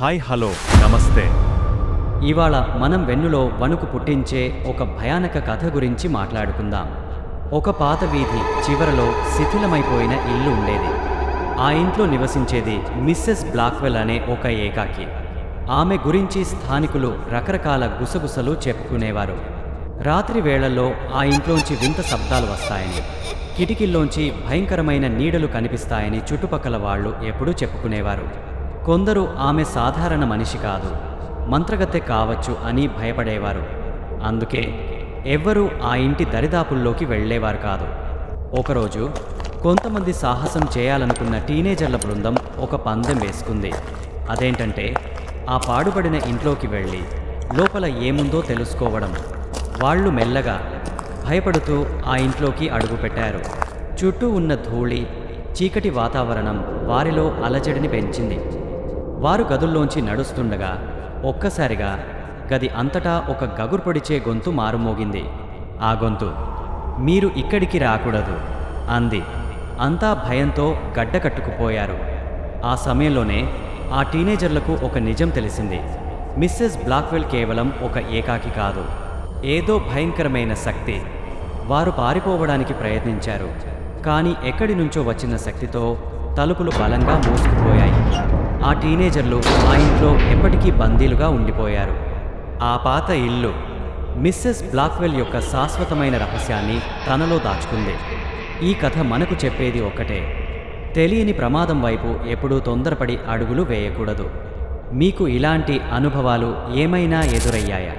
Hi hello నమస్తే. ఇవాళ మనం వెన్నులో వణుకు పుట్టించే ఒక భయానక కథ గురించి మాట్లాడుకుందాం. ఒక పాత వీధి చివరలో శిథిలమైపోయిన ఇల్లు ఉండేది. ఆ ఇంట్లో నివసించేది మిస్సెస్ బ్లాక్వెల్ అనే ఒక ఏకాకి. ఆమె గురించి స్థానికులు రకరకాల గుసగుసలు చెప్పుకునేవారు. రాత్రి వేళల్లో ఆ ఇంట్లోంచి వింత శబ్దాలు వస్తాయని కిటికీల్లోంచి భయంకరమైన నీడలు కనిపిస్తాయని చుట్టుపక్కల వాళ్ళు ఎప్పుడూ చెప్పుకునేవారు. కొందరు ఆమె సాధారణ మనిషి కాదు మంత్రగత్తె కావచ్చు అని భయపడేవారు. అందుకే ఎవ్వరూ ఆ ఇంటి దరిదాపుల్లోకి వెళ్ళేవారు కాదు. ఒకరోజు కొంతమంది సాహసం చేయాలనుకున్న టీనేజర్ల బృందం ఒక పందెం వేసుకుంది. అదేంటంటే ఆ పాడుపడిన ఇంట్లోకి వెళ్ళి లోపల ఏముందో తెలుసుకోవడం. వాళ్ళు మెల్లగా భయపడుతూ ఆ ఇంట్లోకి అడుగుపెట్టారు చుట్టూ ఉన్న ధూళి చీకటి వాతావరణం వారిలో అలజడిని పెంచింది. వారు గదుల్లోంచి నడుస్తుండగా ఒక్కసారిగా గది అంతటా ఒక గగుర్పడిచే గొంతు మారుమోగింది. ఆ గొంతు మీరు ఇక్కడికి రాకూడదు అంది. అంతా భయంతో గడ్డకట్టుకుపోయారు ఆ సమయంలోనే ఆ టీనేజర్లకు ఒక నిజం తెలిసింది. మిస్సెస్ బ్లాక్వెల్ కేవలం ఒక ఏకాకి కాదు. ఏదో భయంకరమైన శక్తి. వారు పారిపోవడానికి ప్రయత్నించారు. కానీ ఎక్కడి నుంచో వచ్చిన శక్తితో తలుపులు బలంగా మూసుకుపోయాయి. ఆ టీనేజర్లు ఆ ఇంట్లో ఎప్పటికీ బందీలుగా ఉండిపోయారు. ఆ పాత ఇల్లు మిస్సెస్ బ్లాక్వెల్ యొక్క శాశ్వతమైన రహస్యాన్ని తనలో దాచుకుంది. ఈ కథ మనకు చెప్పేది ఒక్కటే. తెలియని ప్రమాదం వైపు ఎప్పుడూ తొందరపడి అడుగులు వేయకూడదు. మీకు ఇలాంటి అనుభవాలు ఏమైనా ఎదురయ్యాయా?